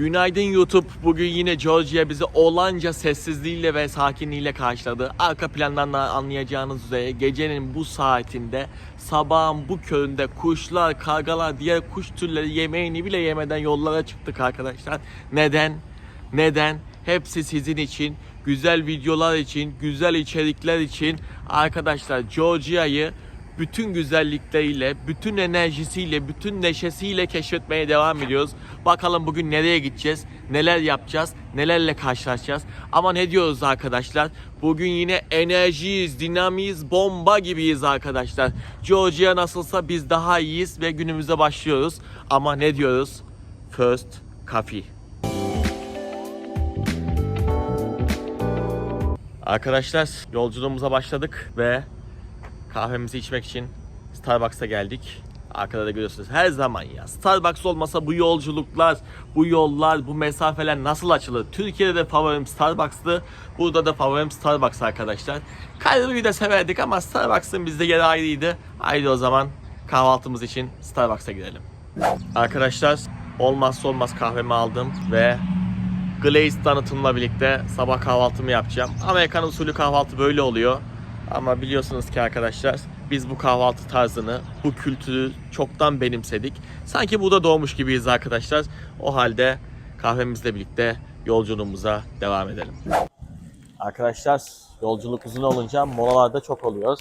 Günaydın YouTube. Bugün yine Georgia bizi olanca sessizliğiyle ve sakinliğiyle karşıladı. Arka plandan da anlayacağınız üzere gecenin bu saatinde sabahın bu köründe kuşlar, kargalar, diğer kuş türleri yemeğini bile yemeden yollara çıktık arkadaşlar. Neden? Neden? Hepsi sizin için, güzel videolar için, güzel içerikler için arkadaşlar Georgia'yı bütün güzellikleriyle, bütün enerjisiyle, bütün neşesiyle keşfetmeye devam ediyoruz. Bakalım bugün nereye gideceğiz, neler yapacağız, nelerle karşılaşacağız. Ama ne diyoruz arkadaşlar? Bugün yine enerjiyiz, dinamiyiz, bomba gibiyiz arkadaşlar. Georgia nasılsa biz daha iyiyiz ve günümüze başlıyoruz. Ama ne diyoruz? First coffee. Arkadaşlar yolculuğumuza başladık ve kahvemizi içmek için Starbucks'a geldik. Arkada da görüyorsunuz her zaman ya. Starbucks olmasa bu yolculuklar, bu yollar, bu mesafeler nasıl açılır? Türkiye'de de favorim Starbucks'tı. Burada da favorim Starbucks arkadaşlar. Kayrı'yı da severdik ama Starbucks'ın bizde yeri ayrıydı. Haydi o zaman kahvaltımız için Starbucks'a gidelim. Arkadaşlar olmazsa olmaz kahvemi aldım ve Glazed tanıtımla birlikte sabah kahvaltımı yapacağım. Amerikan usulü kahvaltı böyle oluyor. Ama biliyorsunuz ki arkadaşlar biz bu kahvaltı tarzını, bu kültürü çoktan benimsedik. Sanki burada doğmuş gibiyiz arkadaşlar. O halde kahvemizle birlikte yolculuğumuza devam edelim. Arkadaşlar yolculuk uzun olunca molalarda çok oluyor.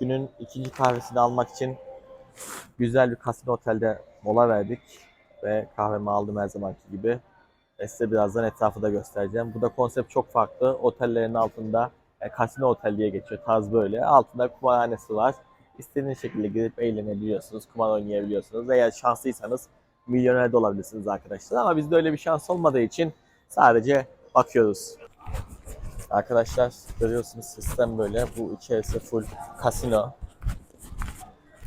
Günün ikinci kahvesini almak için güzel bir kasino otelde mola verdik. Ve kahvemi aldım her zamanki gibi. Ve size birazdan etrafı da göstereceğim. Bu da konsept çok farklı. Otellerin altında kasino otel diye geçiyor. Tarz böyle. Altında kumarhanesi var. İstediğiniz şekilde girip eğlenebiliyorsunuz. Kumar oynayabiliyorsunuz. Eğer şanslıysanız milyoner de olabilirsiniz arkadaşlar. Ama bizde öyle bir şans olmadığı için sadece bakıyoruz. Arkadaşlar görüyorsunuz sistem böyle. Bu içerisi full kasino.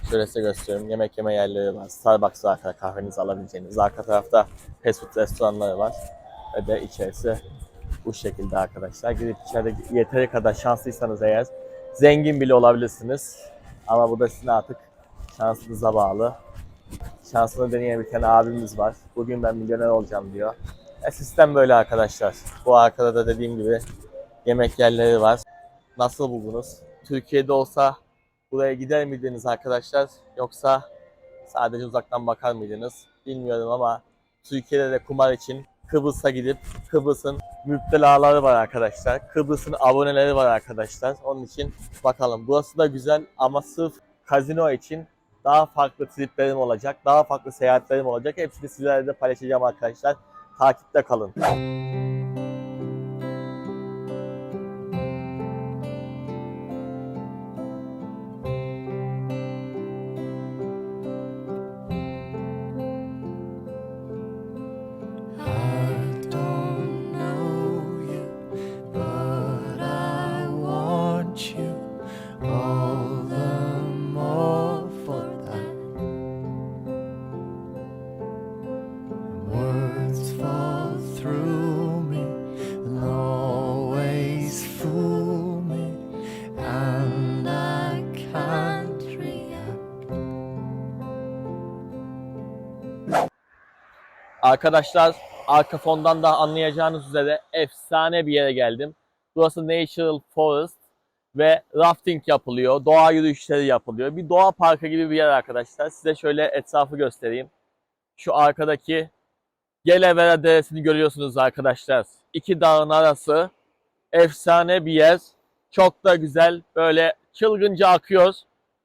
Şöyle size gösteriyorum. Yemek yeme yerleri var. Starbucks arkada kahvenizi alabileceğiniz. Arka tarafta fast food restoranları var. Ve de içerisi bu şekilde arkadaşlar. Gidip içeride yeteri kadar şanslıysanız eğer zengin bile olabilirsiniz. Ama bu da sizin artık şansınıza bağlı. Şansını deneyen bir tane abimiz var. Bugün ben milyoner olacağım diyor. E, sistem böyle arkadaşlar. Bu arkada da dediğim gibi yemek yerleri var. Nasıl buldunuz? Türkiye'de olsa buraya gider miydiniz arkadaşlar? Yoksa sadece uzaktan bakar mıydınız? Bilmiyorum ama Türkiye'de de kumar için Kıbrıs'a gidip Kıbrıs'ın müptelaları var arkadaşlar. Kıbrıs'ın aboneleri var arkadaşlar. Onun için bakalım. Burası da güzel ama sırf kazino için daha farklı triplerim olacak. Daha farklı seyahatlerim olacak. Hepsini sizlerle de paylaşacağım arkadaşlar. Takipte kalın. Arkadaşlar arka fondan da anlayacağınız üzere efsane bir yere geldim. Burası Natural Forest ve rafting yapılıyor. Doğa yürüyüşleri yapılıyor. Bir doğa parkı gibi bir yer arkadaşlar. Size şöyle etrafı göstereyim. Şu arkadaki Gelevere Deresi'ni görüyorsunuz arkadaşlar. İki dağın arası efsane bir yer. Çok da güzel. Böyle çılgınca akıyor.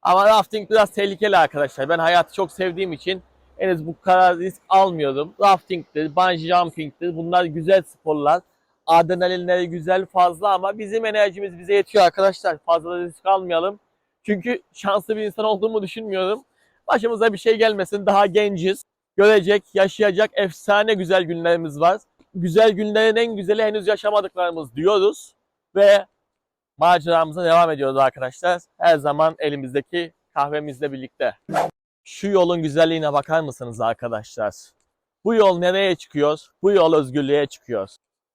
Ama rafting biraz tehlikeli arkadaşlar. Ben hayatı çok sevdiğim için henüz bu kadar risk almıyorum. Rafting'tir, bungee jumping'tir. Bunlar güzel sporlar. Adrenalinleri güzel fazla ama bizim enerjimiz bize yetiyor arkadaşlar. Fazla risk almayalım. Çünkü şanslı bir insan olduğumu düşünmüyorum. Başımıza bir şey gelmesin. Daha genciz. Görecek, yaşayacak efsane güzel günlerimiz var. Güzel günlerin en güzeli henüz yaşamadıklarımız diyoruz. Ve maceramıza devam ediyoruz arkadaşlar. Her zaman elimizdeki kahvemizle birlikte. Şu yolun güzelliğine bakar mısınız arkadaşlar? Bu yol nereye çıkıyor? Bu yol özgürlüğe çıkıyor.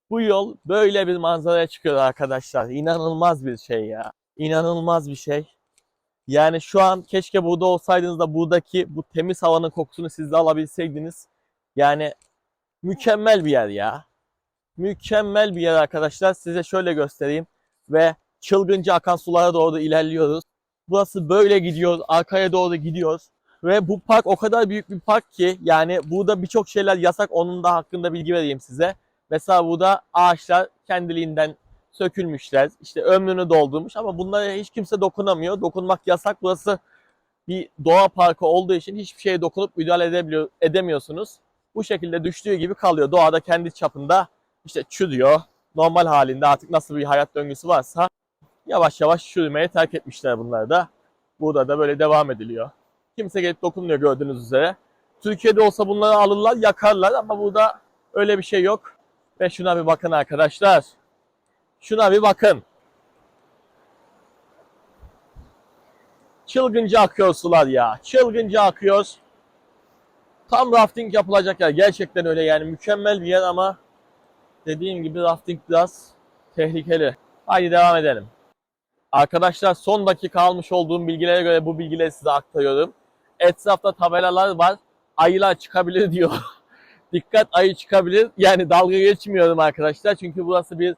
Bu yol böyle bir manzaraya çıkıyor arkadaşlar. İnanılmaz bir şey ya. İnanılmaz bir şey. Yani şu an keşke burada olsaydınız da buradaki bu temiz havanın kokusunu siz de alabilseydiniz. Yani Mükemmel bir yer ya. Mükemmel bir yer arkadaşlar. Size şöyle göstereyim. Ve çılgınca akan sulara doğru ilerliyoruz. Burası böyle gidiyor. Arkaya doğru gidiyoruz. Ve bu park o kadar büyük bir park ki yani burada birçok şeyler yasak. Onun da hakkında bilgi vereyim size. Mesela burada ağaçlar kendiliğinden sökülmüşler. İşte ömrünü doldurmuş ama bunlara hiç kimse dokunamıyor. Dokunmak yasak. Burası bir doğa parkı olduğu için hiçbir şeye dokunup müdahale edebiliyor, edemiyorsunuz. Bu şekilde düştüğü gibi kalıyor. Doğada kendi çapında işte çürüyor. Normal halinde artık nasıl bir hayat döngüsü varsa yavaş yavaş çürümeye terk etmişler bunları da. Burada da böyle devam ediliyor. Kimse gelip dokunmuyor gördüğünüz üzere. Türkiye'de olsa bunları alırlar, yakarlar ama burada öyle bir şey yok. Ve şuna bir bakın arkadaşlar. Şuna bir bakın. Çılgınca akıyor sular ya. Çılgınca akıyor. Tam rafting yapılacak yer. Gerçekten öyle yani mükemmel bir yer ama dediğim gibi rafting biraz tehlikeli. Haydi devam edelim. Arkadaşlar son dakika almış olduğum bilgilere göre bu bilgileri size aktarıyorum. Etrafta tabelalar var. Ayılar çıkabilir diyor. Dikkat ayı çıkabilir. Yani dalga geçmiyorum arkadaşlar. Çünkü burası bir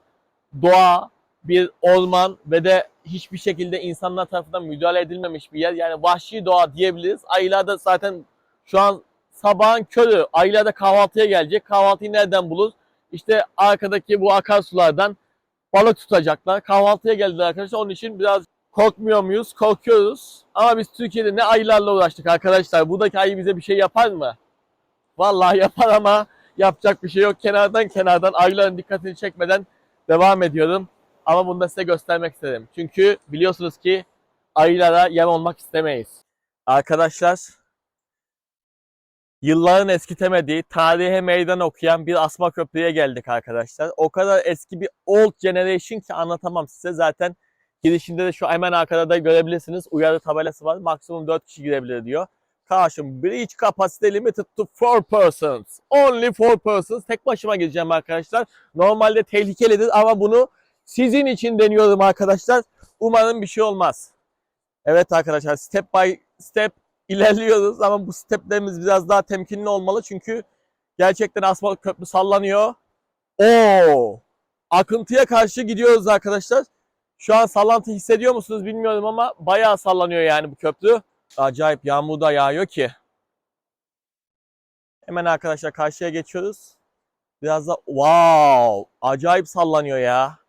doğa, bir orman ve de hiçbir şekilde insanlar tarafından müdahale edilmemiş bir yer. Yani vahşi doğa diyebiliriz. Ayılar da zaten şu an sabahın körü. Ayılar da kahvaltıya gelecek. Kahvaltıyı nereden bulur? İşte arkadaki bu akarsulardan balık tutacaklar. Kahvaltıya geldiler arkadaşlar. Onun için biraz korkmuyor muyuz? Korkuyoruz. Ama biz Türkiye'de ne ayılarla uğraştık arkadaşlar. Buradaki ayı bize bir şey yapar mı? Vallahi yapar ama yapacak bir şey yok. Kenardan kenardan ayıların dikkatini çekmeden devam ediyorum. Ama bunu da size göstermek istedim. Çünkü biliyorsunuz ki ayılara yem olmak istemeyiz. Arkadaşlar yılların eskitemediği, tarihe meydan okuyan bir asma köprüye geldik arkadaşlar. O kadar eski bir old generation ki anlatamam size. Zaten girişinde de şu hemen arkada da görebilirsiniz. Uyarı tabelası var. Maksimum 4 kişi girebilir diyor. Karşım bridge capacity limited to 4 persons. Only 4 persons. Tek başıma gireceğim arkadaşlar. Normalde tehlikelidir ama bunu sizin için deniyorum arkadaşlar. Umarım bir şey olmaz. Evet arkadaşlar step by step ilerliyoruz ama bu steplerimiz biraz daha temkinli olmalı çünkü gerçekten asfalt köprü sallanıyor. Oo! Akıntıya karşı gidiyoruz arkadaşlar. Şu an sallantı hissediyor musunuz bilmiyorum ama bayağı sallanıyor yani bu köprü. Acayip yağmur da yağıyor ki. Hemen arkadaşlar karşıya geçiyoruz. Biraz da wow! Acayip sallanıyor ya.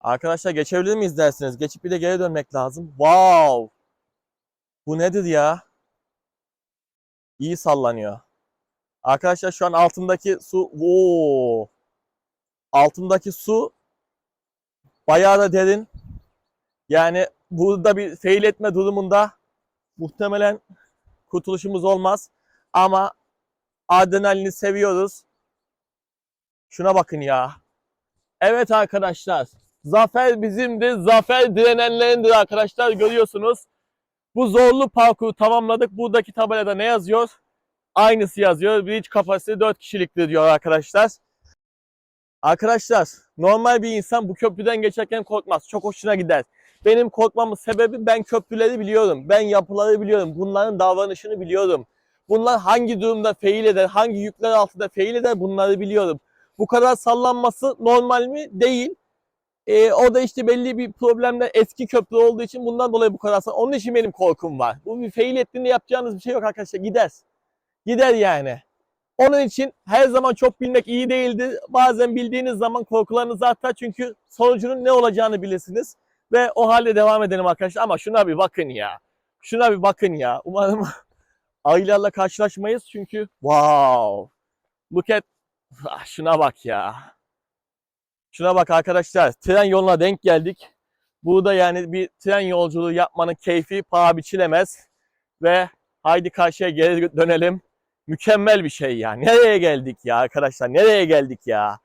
Arkadaşlar geçebilir miyiz dersiniz? Geçip bir de geri dönmek lazım. Wow! Bu nedir ya? İyi sallanıyor. Arkadaşlar şu an altındaki su Oo! Altındaki su bayağı da derin. Yani burada bir fail etme durumunda muhtemelen kurtuluşumuz olmaz. Ama adrenalini seviyoruz. Şuna bakın ya. Evet arkadaşlar. Zafer bizimdir. Zafer direnenlerindir arkadaşlar. Görüyorsunuz. Bu zorlu parkuru tamamladık. Buradaki tabelada ne yazıyor? Aynısı yazıyor. Bridge kapasite 4 kişiliktir diyor arkadaşlar. Arkadaşlar normal bir insan bu köprüden geçerken korkmaz. Çok hoşuna gider. Benim korkmamın sebebi ben köprüleri biliyorum. Ben yapıları biliyorum. Bunların davranışını biliyorum. Bunlar hangi durumda fail eder, hangi yükler altında fail eder bunları biliyorum. Bu kadar sallanması normal mi? Değil. Ee, o da işte belli bir problemle eski köprü olduğu için bundan dolayı bu kadar sallan- Onun için benim korkum var. Bu bir fail ettiğinde yapacağınız bir şey yok arkadaşlar. Gider. Gider yani. Onun için her zaman çok bilmek iyi değildir. Bazen bildiğiniz zaman korkularınız artar çünkü sonucunun ne olacağını bilirsiniz. Ve o halde devam edelim arkadaşlar. Ama şuna bir bakın ya. Şuna bir bakın ya. Umarım ayılarla karşılaşmayız çünkü wow. At Ah, şuna bak ya. Şuna bak arkadaşlar. Tren yoluna denk geldik. Burada yani bir tren yolculuğu yapmanın keyfi paha biçilemez. Ve haydi karşıya geri dönelim. Mükemmel bir şey ya. Nereye geldik ya arkadaşlar? Nereye geldik ya?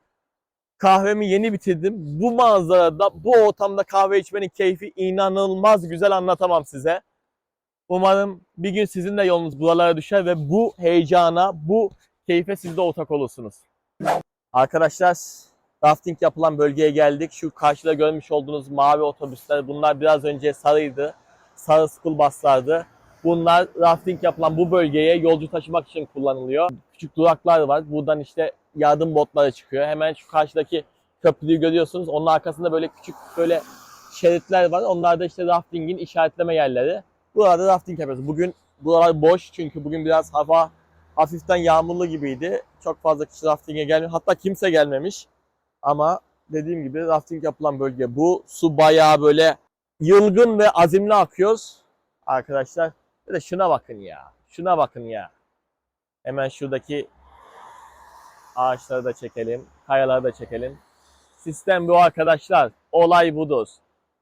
Kahvemi yeni bitirdim. Bu manzarada, bu ortamda kahve içmenin keyfi inanılmaz güzel anlatamam size. Umarım bir gün sizin de yolunuz buralara düşer ve bu heyecana, bu keyfe siz de ortak olursunuz. Arkadaşlar rafting yapılan bölgeye geldik. Şu karşıda görmüş olduğunuz mavi otobüsler bunlar biraz önce sarıydı. Sarı school buslardı. Bunlar rafting yapılan bu bölgeye yolcu taşımak için kullanılıyor. Küçük duraklar var. Buradan işte yardım botları çıkıyor. Hemen şu karşıdaki köprüyü görüyorsunuz. Onun arkasında böyle küçük böyle şeritler var. Onlar da işte raftingin işaretleme yerleri. Burada rafting yapıyoruz. Bugün buralar boş çünkü bugün biraz hava hafiften yağmurlu gibiydi. Çok fazla kişi rafting'e gelmiyor. Hatta kimse gelmemiş. Ama dediğim gibi rafting yapılan bölge bu. Su bayağı böyle yılgın ve azimli akıyor. Arkadaşlar bir de şuna bakın ya. Şuna bakın ya. Hemen şuradaki ağaçları da çekelim. Kayaları da çekelim. Sistem bu arkadaşlar. Olay budur.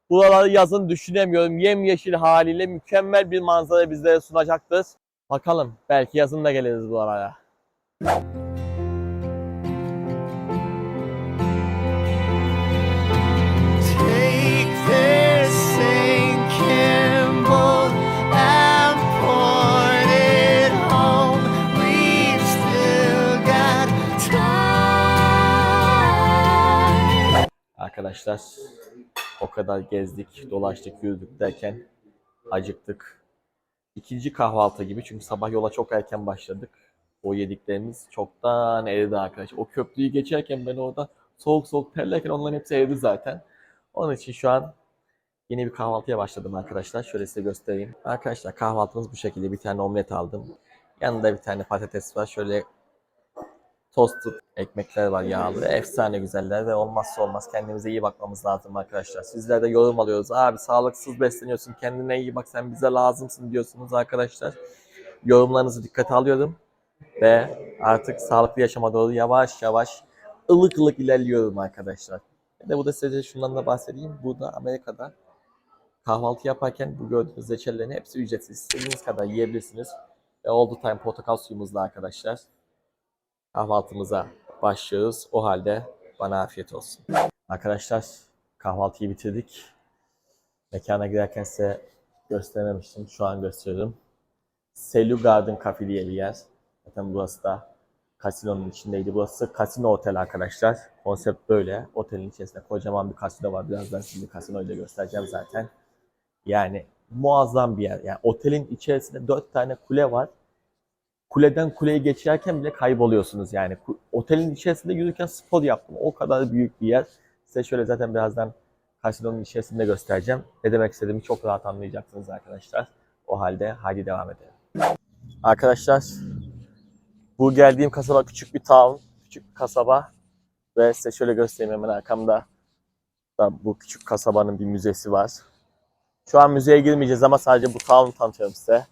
Buraları yazın düşünemiyorum. Yemyeşil haliyle mükemmel bir manzara bizlere sunacaktır. Bakalım belki yazın da geliriz buralara. Arkadaşlar o kadar gezdik, dolaştık, yürüdük derken acıktık. İkinci kahvaltı gibi çünkü sabah yola çok erken başladık. O yediklerimiz çoktan eridi arkadaşlar. O köprüyü geçerken ben orada soğuk soğuk terlerken onların hepsi eridi zaten. Onun için şu an yeni bir kahvaltıya başladım arkadaşlar. Şöyle size göstereyim. Arkadaşlar kahvaltımız bu şekilde. Bir tane omlet aldım. Yanında bir tane patates var. Şöyle toasted ekmekler var yağlı. Efsane güzeller ve olmazsa olmaz kendimize iyi bakmamız lazım arkadaşlar. Sizler de yorum alıyoruz. Abi sağlıksız besleniyorsun kendine iyi bak sen bize lazımsın diyorsunuz arkadaşlar. Yorumlarınızı dikkate alıyorum. Ve artık sağlıklı yaşama doğru yavaş yavaş ılık ılık ilerliyorum arkadaşlar. De burada size şundan da bahsedeyim. Burada Amerika'da kahvaltı yaparken bu gördüğünüz reçellerin hepsi ücretsiz. İstediğiniz kadar yiyebilirsiniz. Ve all the time portakal suyumuzla arkadaşlar kahvaltımıza başlıyoruz. O halde bana afiyet olsun. Arkadaşlar kahvaltıyı bitirdik. Mekana girerken size göstermemiştim. Şu an gösteriyorum. Selu Garden Cafe diye bir yer. Zaten burası da kasinonun içindeydi. Burası kasino otel arkadaşlar. Konsept böyle. Otelin içerisinde kocaman bir kasino var. Birazdan size kasinoyu da göstereceğim zaten. Yani muazzam bir yer. Yani otelin içerisinde dört tane kule var kuleden kuleye geçerken bile kayboluyorsunuz yani. Otelin içerisinde yürürken spor yaptım. O kadar büyük bir yer. Size şöyle zaten birazdan kasinonun içerisinde göstereceğim. Ne demek istediğimi çok rahat anlayacaksınız arkadaşlar. O halde hadi devam edelim. Arkadaşlar bu geldiğim kasaba küçük bir town, küçük bir kasaba ve size şöyle göstereyim hemen arkamda da bu küçük kasabanın bir müzesi var. Şu an müzeye girmeyeceğiz ama sadece bu town'u tanıtıyorum size.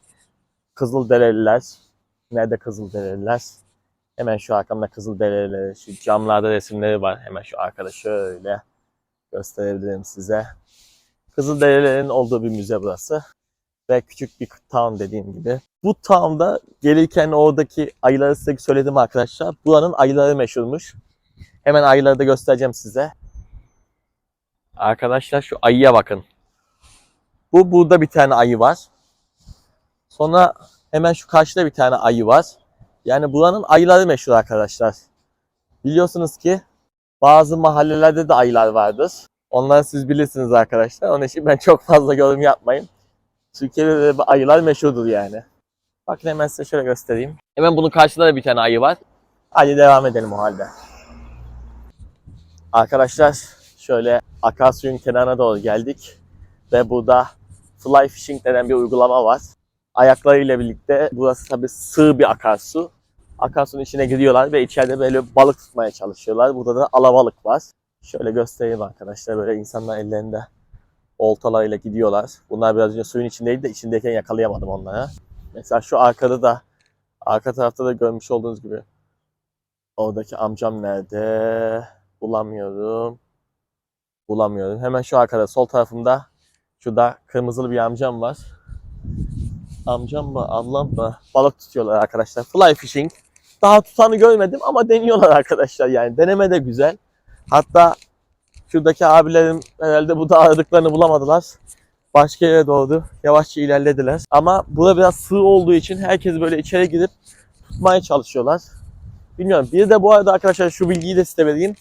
Kızılderililer, Nerede Kızılderililer? Hemen şu arkamda Kızılderililer, şu camlarda resimleri var. Hemen şu arkada şöyle gösterebilirim size. Kızılderililerin olduğu bir müze burası. Ve küçük bir town dediğim gibi. Bu town'da gelirken oradaki ayıları size söyledim arkadaşlar. Buranın ayıları meşhurmuş. Hemen ayıları da göstereceğim size. Arkadaşlar şu ayıya bakın. Bu burada bir tane ayı var. Sonra Hemen şu karşıda bir tane ayı var. Yani buranın ayıları meşhur arkadaşlar. Biliyorsunuz ki bazı mahallelerde de ayılar vardır. Onları siz bilirsiniz arkadaşlar. Onun için ben çok fazla yorum yapmayın. Türkiye'de de ayılar meşhurdur yani. Bakın hemen size şöyle göstereyim. Hemen bunun karşısında da bir tane ayı var. Hadi devam edelim o halde. Arkadaşlar şöyle akarsuyun kenarına doğru geldik. Ve burada fly fishing denen bir uygulama var ayaklarıyla birlikte burası tabii sığ bir akarsu. Akarsunun içine giriyorlar ve içeride böyle balık tutmaya çalışıyorlar. Burada da alabalık var. Şöyle göstereyim arkadaşlar. Böyle insanlar ellerinde oltalarıyla gidiyorlar. Bunlar biraz önce suyun içindeydi de içindeyken yakalayamadım onları. Mesela şu arkada da arka tarafta da görmüş olduğunuz gibi oradaki amcam nerede? Bulamıyorum. Bulamıyorum. Hemen şu arkada sol tarafımda şurada kırmızılı bir amcam var amcam mı, ablam mı balık tutuyorlar arkadaşlar. Fly fishing. Daha tutanı görmedim ama deniyorlar arkadaşlar yani. Deneme de güzel. Hatta şuradaki abilerim herhalde bu da aradıklarını bulamadılar. Başka yere doğru yavaşça ilerlediler. Ama burada biraz sığ olduğu için herkes böyle içeri girip tutmaya çalışıyorlar. Bilmiyorum. Bir de bu arada arkadaşlar şu bilgiyi de size vereyim.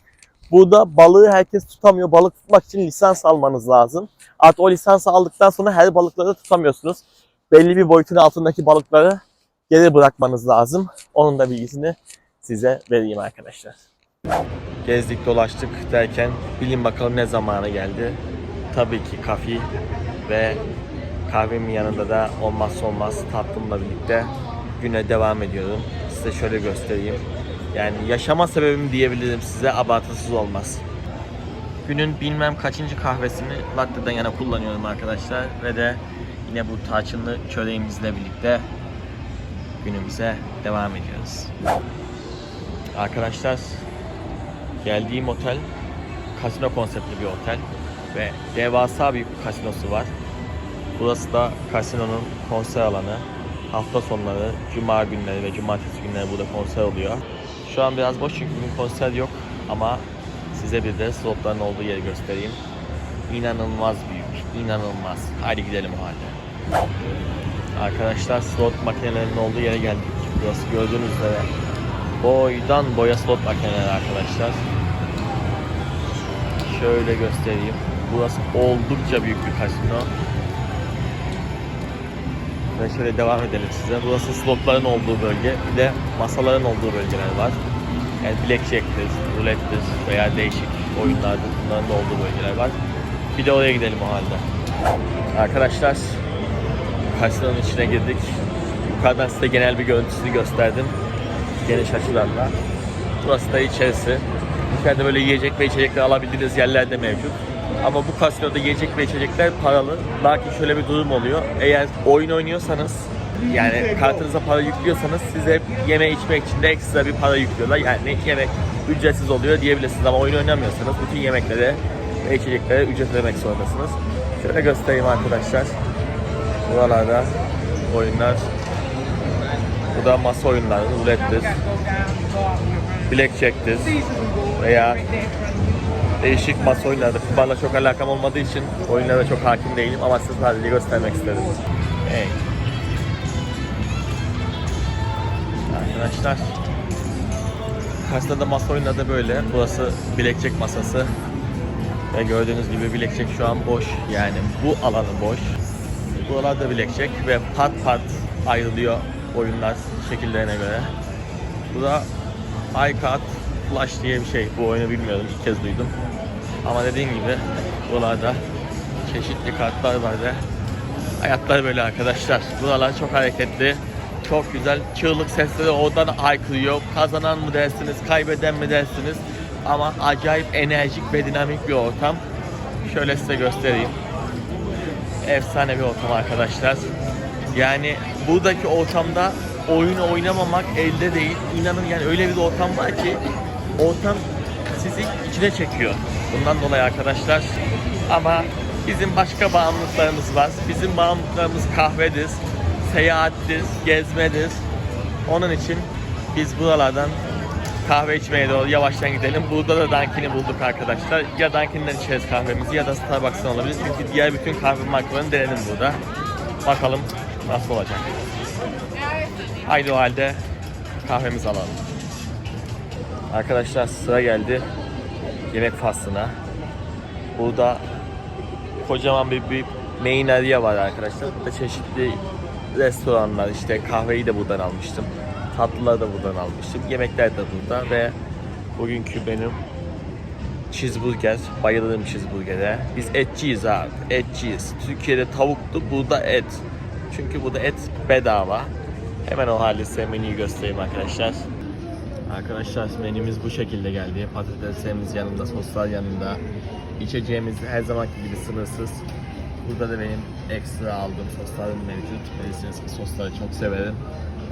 Burada balığı herkes tutamıyor. Balık tutmak için lisans almanız lazım. Artık o lisansı aldıktan sonra her balıkları tutamıyorsunuz. Belli bir boyutun altındaki balıkları geri bırakmanız lazım. Onun da bilgisini size vereyim arkadaşlar. Gezdik dolaştık derken bilin bakalım ne zamanı geldi. Tabii ki kafi ve kahvemin yanında da olmazsa olmaz tatlımla birlikte güne devam ediyorum. Size şöyle göstereyim. Yani yaşama sebebim diyebilirim size abartısız olmaz. Günün bilmem kaçıncı kahvesini latte'den yana kullanıyorum arkadaşlar ve de yine bu tarçınlı çöreğimizle birlikte günümüze devam ediyoruz. Arkadaşlar geldiğim otel kasino konseptli bir otel ve devasa bir kasinosu var. Burası da kasinonun konser alanı. Hafta sonları, cuma günleri ve cumartesi günleri burada konser oluyor. Şu an biraz boş çünkü bugün konser yok ama size bir de slotların olduğu yeri göstereyim. İnanılmaz büyük, inanılmaz. Hadi gidelim o halde. Arkadaşlar slot makinelerinin olduğu yere geldik. Burası gördüğünüz üzere boydan boya slot makineleri arkadaşlar. Şöyle göstereyim. Burası oldukça büyük bir kasino. Ve şöyle devam edelim size. Burası slotların olduğu bölge. Bir de masaların olduğu bölgeler var. Yani blackjack'tir, rulettir veya değişik oyunlardır. Bunların da olduğu bölgeler var. Bir de oraya gidelim o halde. Arkadaşlar kasinonun içine girdik. Yukarıdan size genel bir görüntüsünü gösterdim. Geniş açılarla. Burası da içerisi. Yukarıda böyle yiyecek ve içecekler alabildiğiniz yerler de mevcut. Ama bu kasinoda yiyecek ve içecekler paralı. Lakin şöyle bir durum oluyor. Eğer oyun oynuyorsanız yani kartınıza para yüklüyorsanız size yeme içmek için de ekstra bir para yüklüyorlar. Yani yemek ücretsiz oluyor diyebilirsiniz ama oyun oynamıyorsanız bütün yemeklere ve içeceklere ücret ödemek zorundasınız. Şöyle göstereyim arkadaşlar. Buralarda oyunlar bu da masa oyunları, rulettir, blackjack'tir veya değişik masa oyunları. Kumarla çok alakam olmadığı için oyunlara çok hakim değilim ama size sadece göstermek istedim. Evet. Arkadaşlar Karşıda da masa oyunları da böyle. Burası blackjack masası. Ve gördüğünüz gibi blackjack şu an boş. Yani bu alanı boş. Buralarda blackjack ve part part ayrılıyor oyunlar şekillerine göre. Bu da iCard Flash diye bir şey. Bu oyunu bilmiyorum. ilk kez duydum. Ama dediğim gibi buralarda çeşitli kartlar var ve hayatlar böyle arkadaşlar. Buralar çok hareketli. Çok güzel. Çığlık sesleri oradan aykırıyor. Kazanan mı dersiniz, kaybeden mi dersiniz? Ama acayip enerjik ve dinamik bir ortam. Şöyle size göstereyim. Efsane bir ortam arkadaşlar. Yani buradaki ortamda oyunu oynamamak elde değil. İnanın yani öyle bir ortam var ki ortam sizi içine çekiyor. Bundan dolayı arkadaşlar ama bizim başka bağımlılıklarımız var. Bizim bağımlılıklarımız kahvedir, seyahattir, gezmedir. Onun için biz buralardan kahve içmeye doğru yavaştan gidelim. Burada da Dunkin'i bulduk arkadaşlar. Ya Dunkin'den içeriz kahvemizi ya da Starbucks'tan olabilir. Çünkü diğer bütün kahve markalarını denedim burada. Bakalım nasıl olacak. Haydi o halde kahvemizi alalım. Arkadaşlar sıra geldi yemek faslına. Burada kocaman bir, bir main area var arkadaşlar. Burada çeşitli restoranlar işte kahveyi de buradan almıştım. Tatlıları da buradan almıştım. Yemekler de burada ve bugünkü benim cheeseburger. Bayılırım cheeseburger'e. Biz etçiyiz abi. Etçiyiz. Türkiye'de tavuktu, burada et. Çünkü burada et bedava. Hemen o halde size menüyü göstereyim arkadaşlar. Arkadaşlar menümüz bu şekilde geldi. Patateslerimiz yanında, soslar yanında. İçeceğimiz her zamanki gibi sınırsız. Burada da benim ekstra aldığım soslarım mevcut. Bilirsiniz ki sosları çok severim.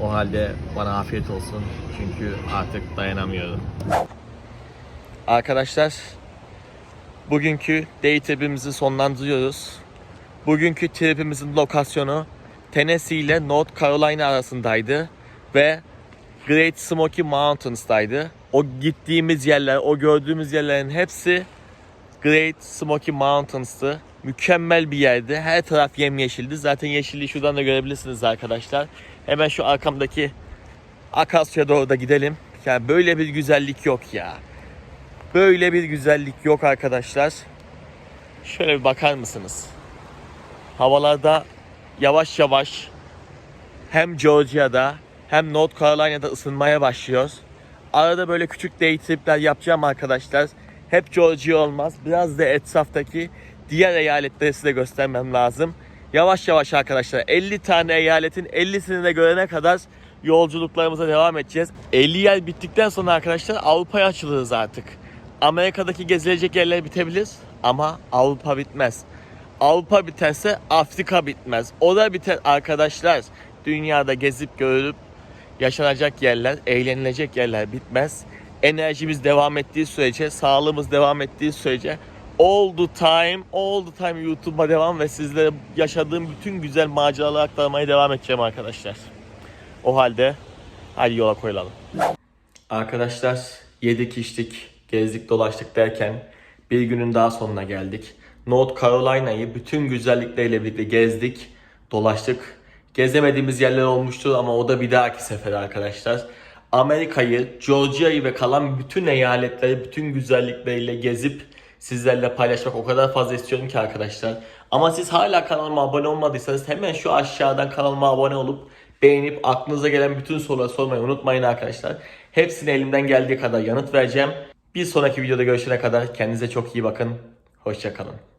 O halde bana afiyet olsun. Çünkü artık dayanamıyorum. Arkadaşlar bugünkü day tripimizi sonlandırıyoruz. Bugünkü tripimizin lokasyonu Tennessee ile North Carolina arasındaydı ve Great Smoky Mountains'taydı. O gittiğimiz yerler, o gördüğümüz yerlerin hepsi Great Smoky Mountains'tı. Mükemmel bir yerdi. Her taraf yemyeşildi. Zaten yeşilliği şuradan da görebilirsiniz arkadaşlar. Hemen şu arkamdaki Akasya'ya doğru da gidelim. Yani böyle bir güzellik yok ya. Böyle bir güzellik yok arkadaşlar. Şöyle bir bakar mısınız? Havalarda yavaş yavaş hem Georgia'da hem North Carolina'da ısınmaya başlıyoruz. Arada böyle küçük day tripler yapacağım arkadaşlar. Hep Georgia olmaz. Biraz da etraftaki diğer eyaletleri size göstermem lazım. Yavaş yavaş arkadaşlar 50 tane eyaletin 50'sini de görene kadar yolculuklarımıza devam edeceğiz. 50 yer bittikten sonra arkadaşlar Avrupa'ya açılırız artık. Amerika'daki gezilecek yerler bitebilir ama Avrupa bitmez. Avrupa biterse Afrika bitmez. O da biter arkadaşlar. Dünyada gezip görülüp yaşanacak yerler, eğlenilecek yerler bitmez. Enerjimiz devam ettiği sürece, sağlığımız devam ettiği sürece all the time, all the time YouTube'a devam ve sizlere yaşadığım bütün güzel maceraları aktarmaya devam edeceğim arkadaşlar. O halde hadi yola koyulalım. Arkadaşlar yedik içtik, gezdik dolaştık derken bir günün daha sonuna geldik. North Carolina'yı bütün güzellikleriyle birlikte gezdik, dolaştık. Gezemediğimiz yerler olmuştu ama o da bir dahaki sefer arkadaşlar. Amerika'yı, Georgia'yı ve kalan bütün eyaletleri bütün güzellikleriyle gezip sizlerle paylaşmak o kadar fazla istiyorum ki arkadaşlar. Ama siz hala kanalıma abone olmadıysanız hemen şu aşağıdan kanalıma abone olup beğenip aklınıza gelen bütün soruları sormayı unutmayın arkadaşlar. Hepsine elimden geldiği kadar yanıt vereceğim. Bir sonraki videoda görüşene kadar kendinize çok iyi bakın. Hoşçakalın.